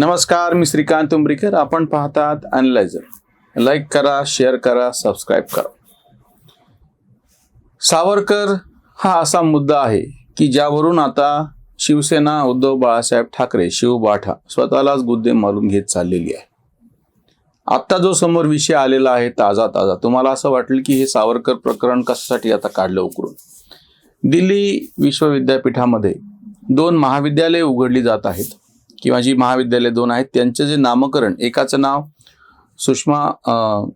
नमस्कार मी श्रीकांत उंबरीकर. आपण पाहतात अनलायझर लाईक करा शेअर करा सबस्क्राईब करा. सावरकर हा असा मुद्दा आहे की ज्यावरून आता शिवसेना उद्धव बाळासाहेब ठाकरे शिवबाठा स्वतःलाच गुद्दे मारून घेत चाललेली आहे. आत्ता जो समोर विषय आलेला आहे ताजा ताजा तुम्हाला असं वाटेल की हे सावरकर प्रकरण कशासाठी आता काढलं उकरून दिल्ली विश्वविद्यापीठामध्ये दोन महाविद्यालये उघडली जात आहेत. किंवा जी महाविद्यालय दोन आहेत त्यांचं जे नामकरण एकाचं नाव सुषमा अं,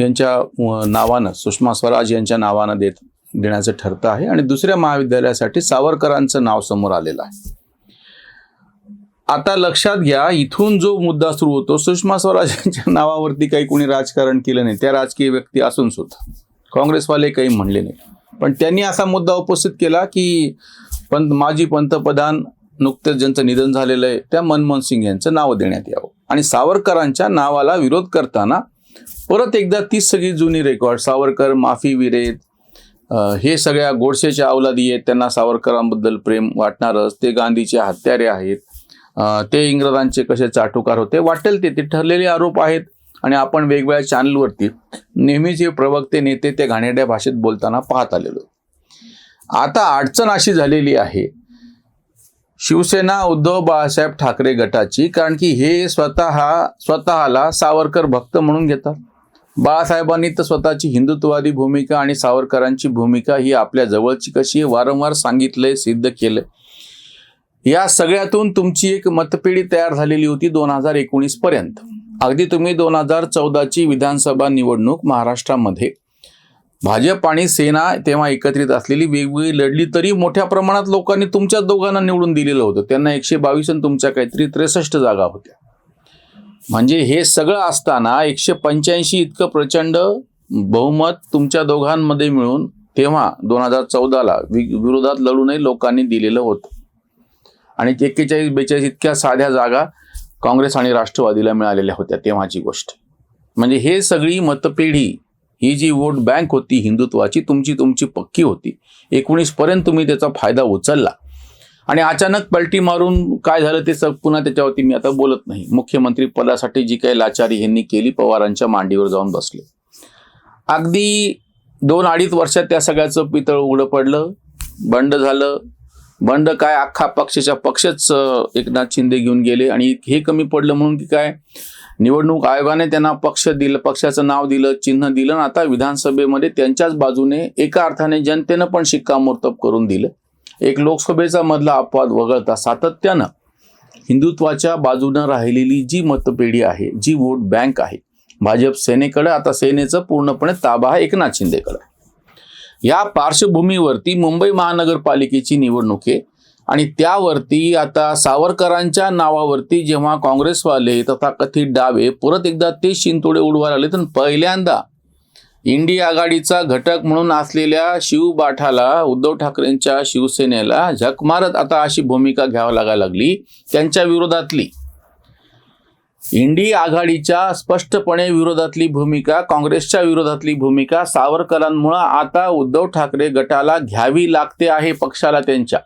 यांच्या नावानं सुषमा स्वराज यांच्या नावानं देत देण्याचं ठरतं आहे. आणि दुसऱ्या महाविद्यालयासाठी सावरकरांचं नाव समोर आलेलं आहे. आता लक्षात घ्या इथून जो मुद्दा सुरू होतो सुषमा स्वराज यांच्या नावावरती काही कोणी राजकारण केलं नाही. त्या राजकीय व्यक्ती असून सुद्धा. काँग्रेसवाले काही म्हणले नाही. पण त्यांनी असा मुद्दा उपस्थित केला की पंत माजी पंतप्रधान नुकतेच ज्यांचं निधन झालेलं आहे त्या मनमोहन सिंग यांचं नाव देण्यात यावं. आणि सावरकरांच्या नावाला विरोध करताना परत एकदा तीच सगळी जुनी रेकॉर्ड सावरकर माफी विरेत हे सगळ्या गोडसेच्या अवलादी आहेत. त्यांना सावरकरांबद्दल प्रेम वाटणारच. ते गांधीचे हत्यारे आहेत. ते इंग्रजांचे कसे चाटुकार होते वाटेल ते. ते ठरलेले आरोप आहेत. आणि आपण वेगवेगळ्या चॅनलवरती नेहमीच हे प्रवक्ते नेते ते घाणेरड्या भाषेत बोलताना पाहत आलेलो. आता अडचण अशी झालेली आहे शिवसेना उद्धव बाळासाहेब ठाकरे गटाची कारण की हे स्वतः स्वतःला सावरकर भक्त म्हणून घेतात. बाळासाहेबांनी तर स्वतःची हिंदुत्ववादी भूमिका आणि सावरकरांची भूमिका ही आपल्या जवळची कशी वारंवार सांगितलंय सिद्ध केलंय या सगळ्यातून तुमची एक मतपेढी तयार झालेली होती दोन हजार एकोणीस पर्यंत. अगदी तुम्ही दोन हजार चौदाची विधानसभा निवडणूक महाराष्ट्रामध्ये भाजप आणि सेना तेव्हा एकत्रित असलेली वेगवेगळी लढली तरी मोठ्या प्रमाणात लोकांनी तुमच्या दोघांना निवडून दिलेलं होतं. त्यांना एकशे बावीस आणि तुमच्या काहीतरी त्रेसष्ट जागा होत्या. म्हणजे हे सगळं असताना एकशे पंच्याऐंशी इतकं प्रचंड बहुमत तुमच्या दोघांमध्ये मिळून तेव्हा दोन हजार चौदाला विरोधात लढूनही लोकांनी दिलेलं होतं. आणि एक्केचाळीस बेचाळीस इतक्या साध्या जागा काँग्रेस आणि राष्ट्रवादीला मिळालेल्या होत्या तेव्हाची गोष्ट. म्हणजे हे सगळी मतपेढी ही जी वोट बँक होती हिंदुत्वाची तुमची तुमची पक्की होती. एकोणीसपर्यंत तुम्ही त्याचा फायदा उचलला. आणि अचानक पलटी मारून काय झालं ते सग पुन्हा त्याच्यावरती मी आता बोलत नाही. मुख्यमंत्री पदासाठी जी काही लाचारी यांनी केली पवारांच्या मांडीवर जाऊन बसले. अगदी दोन अडीच वर्षात त्या सगळ्याचं पितळ उघडं पडलं बंड झालं बंड काय अख्खा पक्षाच्या पक्षच एकनाथ शिंदे घेऊन गेले आणि हे कमी पडलं म्हणून की काय? निवडणूक आयोगाने त्यांना पक्ष दिलं पक्षाचं नाव दिलं चिन्ह दिलं आणि आता विधानसभेमध्ये त्यांच्याच बाजूने एका अर्थाने जनतेनं पण शिक्कामोर्तब करून दिलं. एक लोकसभेचा मधला अपवाद वगळता सातत्यानं हिंदुत्वाच्या बाजूनं राहिलेली जी मतपेढी आहे जी वोट बँक आहे भाजप सेनेकडे आता सेनेचं पूर्णपणे ताबा आहे एकनाथ शिंदेकडे. या पार्श्वभूमीवरती मुंबई महानगरपालिकेची निवडणूक आहे. आणि त्यावरती आता सावरकरांच्या नावावरती जेव्हा काँग्रेसवाले तथा कथित डावे परत एकदा ते शिंतोडे उडवायला आले तर पहिल्यांदा इंडिया आघाडीचा घटक म्हणून असलेल्या शिवबाठाला उद्धव ठाकरेंच्या शिवसेनेला झक मारत आता अशी भूमिका घ्यावी लागायला लागली. त्यांच्या विरोधातली इंडी आघाडीच्या स्पष्टपणे विरोधातली भूमिका काँग्रेसच्या विरोधातली भूमिका सावरकरांमुळं आता उद्धव ठाकरे गटाला घ्यावी लागते आहे पक्षाला त्यांच्या.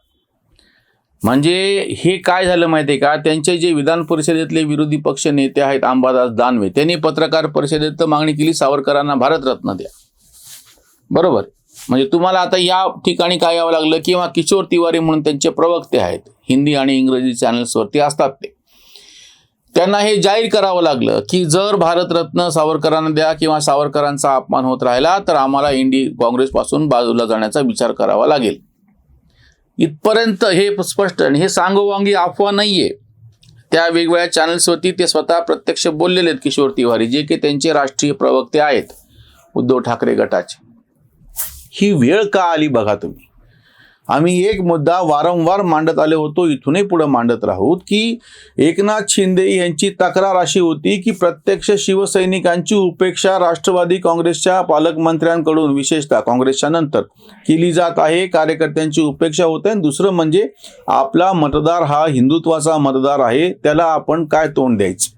म्हणजे हे काय झालं माहिती आहे का? त्यांचे जे विधान परिषदेतले विरोधी पक्ष नेते आहेत अंबादास दानवे त्यांनी पत्रकार परिषदेत मागणी केली सावरकरांना भारतरत्न द्या. बरोबर? म्हणजे तुम्हाला आता या ठिकाणी काय यावं लागलं? किंवा किशोर तिवारी म्हणून त्यांचे प्रवक्ते आहेत हिंदी आणि इंग्रजी चॅनल्सवरती असतात ते. त्यांना हे जाहीर करावं लागलं की जर भारतरत्न सावरकरांना द्या किंवा सावरकरांचा अपमान होत राहिला तर आम्हाला इंडी काँग्रेसपासून बाजूला जाण्याचा विचार करावा लागेल. इथपर्यंत हे स्पष्ट आणि हे सांगोवांगी अफवा नाहीये. त्या वेगवेगळ्या चॅनल्सवरती ते स्वतः प्रत्यक्ष बोललेले आहेत किशोर तिवारी जे की त्यांचे राष्ट्रीय प्रवक्ते आहेत उद्धव ठाकरे गटाचे. ही वेळ का आली बघा तुम्ही? आम्ही एक मुद्दा वारंवार मांडत आले होतो इथूनही पुढे मांडत राहूत की एकनाथ शिंदे यांची तक्रार अशी होती की प्रत्यक्ष शिवसैनिकांची उपेक्षा राष्ट्रवादी काँग्रेसच्या पालकमंत्र्यांकडून विशेषतः काँग्रेसच्या नंतर केली जात आहे. कार्यकर्त्यांची उपेक्षा होते. आणि दुसरं म्हणजे आपला मतदार हा हिंदुत्वाचा मतदार आहे. त्याला आपण काय तोंड द्यायचं?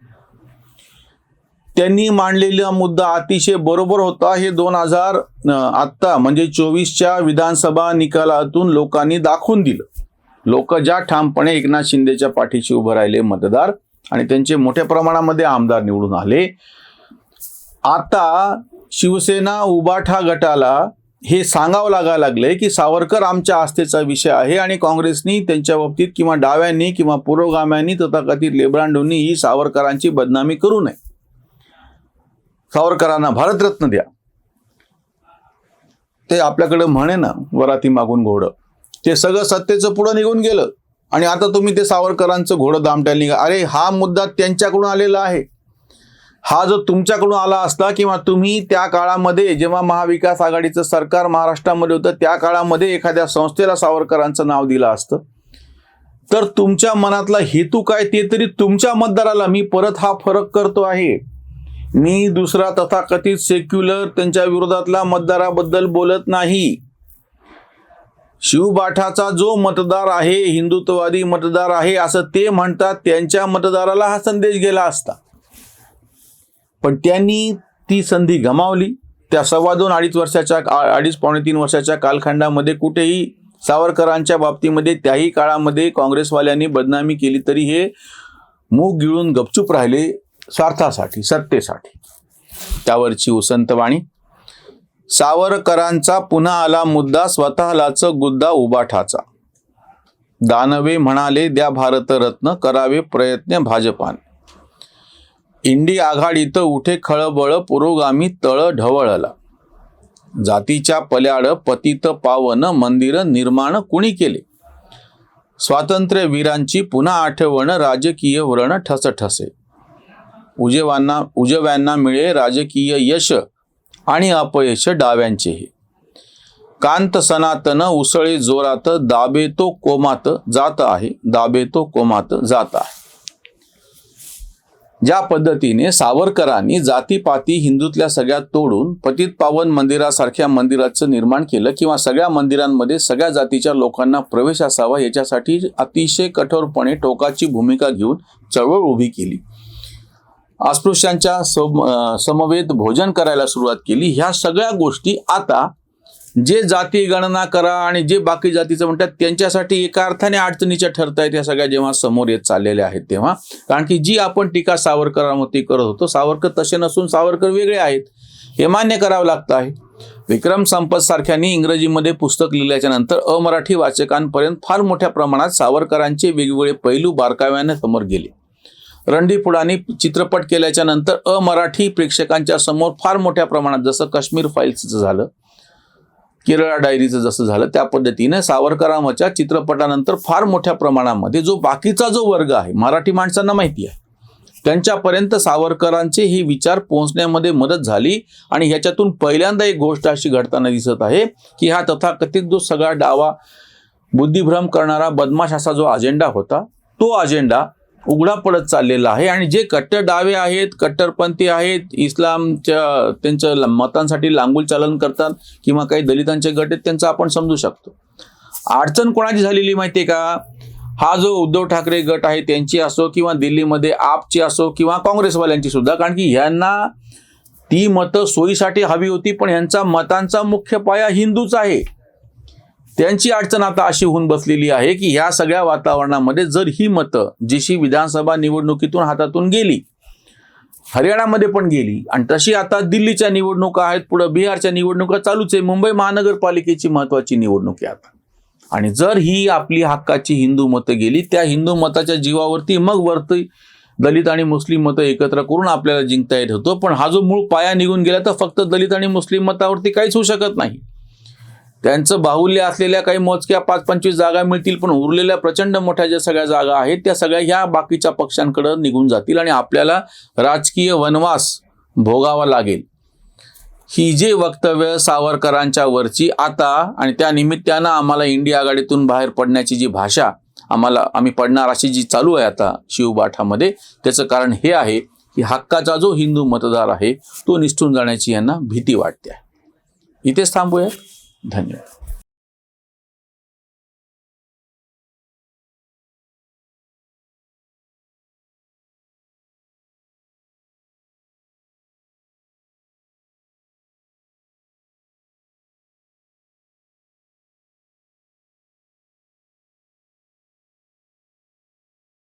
त्यांनी मांडलेला मुद्दा अतिशय बरोबर होता. हे दोन हजार आत्ता म्हणजे चोवीसच्या विधानसभा निकालातून लोकांनी दाखवून दिलं. लोक ज्या ठामपणे एकनाथ शिंदेच्या पाठीशी उभं राहिले मतदार आणि त्यांचे मोठ्या प्रमाणामध्ये आमदार निवडून आले. आता शिवसेना उबाठा गटाला हे सांगावं लागायला लागलंय की सावरकर आमच्या आस्थेचा विषय आहे आणि काँग्रेसनी त्यांच्या बाबतीत किंवा डाव्यांनी किंवा पुरोगाम्यांनी तथाकथित लेब्रांडोंनी ही सावरकरांची बदनामी करू नये. सावरकरांना भारतरत्न द्या. ते आपल्याकडे म्हणे ना वराती मागून घोडं. ते सगळं सत्तेचं पुढं निघून गेलं. आणि आता तुम्ही ते सावरकरांचं घोडं दामट्याला निघा. अरे हा मुद्दा त्यांच्याकडून आलेला आहे. हा जो तुमच्याकडून आला असता किंवा तुम्ही त्या काळामध्ये जेव्हा महाविकास आघाडीचं सरकार महाराष्ट्रामध्ये होतं त्या काळामध्ये एखाद्या संस्थेला सावरकरांचं नाव दिलं असतं. तर तुमच्या मनातला हेतू काय ते तरी तुमच्या मतदाराला मी परत हा फरक करतो आहे. मी दुसरा तथाकथित सेक्युलर त्यांच्या विरोधातला मतदाराबद्दल बोलत नाही. शिवबाठाचा जो मतदार आहे हिंदुत्ववादी मतदार आहे असं ते म्हणतात त्यांच्या मतदाराला हा संदेश गेला असता. पण त्यांनी ती संधी गमावली. त्या सव्वा दोन अडीच वर्षाच्या अडीच पावणे तीन वर्षाच्या कालखंडामध्ये कुठेही सावरकरांच्या बाबतीमध्ये त्याही काळामध्ये काँग्रेसवाल्यांनी बदनामी केली तरी हे मूग गिळून गपचूप राहिले. स्वार्थासाठी सत्तेसाठी. त्यावरची उसंतवाणी सावरकरांचा पुन्हा आला मुद्दा स्वतःलाच गुद्दा उबाठाचा दानवे म्हणाले द्या भारतरत्न करावे प्रयत्न भाजपान. इंडी आघाडीत उठे खळबळ पुरोगामी तळ ढवळला. जातीच्या पल्याड पतित पावन मंदिर निर्माण कुणी केले? स्वातंत्र्य वीरांची पुन्हा आठवण राजकीय व्रण ठसठसे. उजेवांना उजव्यांना मिळे राजकीय यश आणि अपयश डाव्यांचेही कांत सनातन उसळे जोरात दाबे तो कोमात जात आहे दाबे तो कोमात जात आहे. ज्या पद्धतीने सावरकरांनी जातीपाती हिंदूतल्या सगळ्या तोडून पतित पावन मंदिरासारख्या मंदिराचं निर्माण केलं किंवा सगळ्या मंदिरांमध्ये सगळ्या जातीच्या लोकांना प्रवेश असावा याच्यासाठी अतिशय कठोरपणे टोकाची भूमिका घेऊन चळवळ उभी केली. अस्पृश्यांच्या सम समवेत भोजन करायला सुरुवात केली. ह्या सगळ्या गोष्टी आता जे जाती गणना करा आणि जे बाकी जातीचं म्हणतात त्यांच्यासाठी एका अर्थाने अडचणीच्या ठरत आहेत या सगळ्या जेव्हा समोर येत चाललेल्या आहेत तेव्हा. कारण की जी आपण टीका सावरकरांमध्ये करत होतो सावरकर तसे नसून सावरकर वेगळे आहेत. हे मान्य करावं लागतं आहे. विक्रम संपत सारख्यांनी इंग्रजीमध्ये पुस्तक लिहिल्याच्या नंतर अमराठी वाचकांपर्यंत फार मोठ्या प्रमाणात सावरकरांचे वेगवेगळे पैलू बारकाव्याने समोर गेले. रणदीपुडाने चित्रपट केल्याच्यानंतर अमराठी प्रेक्षकांच्या समोर फार मोठ्या प्रमाणात जसं काश्मीर फाईल्सचं झालं केरळा डायरीचं जसं झालं त्या पद्धतीने सावरकरांच्या चित्रपटानंतर फार मोठ्या प्रमाणामध्ये जो बाकीचा जो वर्ग आहे मराठी माणसांना माहिती आहे त्यांच्यापर्यंत सावरकरांचे हे विचार पोहोचण्यामध्ये मदत झाली आणि ह्याच्यातून पहिल्यांदा एक गोष्ट अशी घडताना दिसत आहे की हा तथाकथित जो सगळा डावा बुद्धिभ्रम करणारा बदमाश असा जो अजेंडा होता तो अजेंडा उघडा पडत चाललेला आहे. आणि जे कट्टर डावे आहेत कट्टरपंथी आहेत इस्लामच्या त्यांच्या ल- मतांसाठी लांगुल चालन करतात किंवा काही दलितांचे गट आहेत त्यांचं आपण समजू शकतो. अडचण कोणाची झालेली माहिती आहे का? हा जो उद्धव ठाकरे गट आहे त्यांची असो किंवा दिल्लीमध्ये आपची असो किंवा काँग्रेसवाल्यांची सुद्धा कारण की ह्यांना ती मतं सोयीसाठी हवी होती पण ह्यांचा मतांचा मुख्य पाया हिंदूच आहे. त्यांची अडचण आता अशी होऊन बसलेली आहे की ह्या सगळ्या वातावरणामध्ये जर ही मतं जशी विधानसभा निवडणुकीतून हातातून गेली हरियाणामध्ये पण गेली आणि तशी आता दिल्लीच्या निवडणुका आहेत पुढं बिहारच्या निवडणुका चालूच आहे मुंबई महानगरपालिकेची महत्वाची निवडणूक आहे आता. आणि जर ही आपली हक्काची हिंदू मतं गेली त्या हिंदू मताच्या जीवावरती मग वरती दलित आणि मुस्लिम मतं एकत्र करून आपल्याला जिंकता येत होतं पण हा जो मूळ पाया निघून गेला तर फक्त दलित आणि मुस्लिम मतावरती काहीच होऊ शकत नाही. त्यांचं बाहुल्य असलेल्या काही मोजक्या पाच पंचवीस जागा मिळतील पण उरलेल्या प्रचंड मोठ्या ज्या सगळ्या जागा आहेत त्या सगळ्या ह्या बाकीच्या पक्षांकडे निघून जातील आणि आपल्याला राजकीय वनवास भोगावा लागेल. ही जे वक्तव्य सावरकरांच्या वरची आता आणि त्या निमित्तानं आम्हाला इंडिया आघाडीतून बाहेर पडण्याची जी भाषा आम्हाला आम्ही पडणार अशी जी चालू आहे आता शिवबाठामध्ये त्याचं कारण हे आहे की हक्काचा जो हिंदू मतदार आहे तो निष्ठून जाण्याची यांना भीती वाटते. आहे इथेच थांबूया. धन्यवाद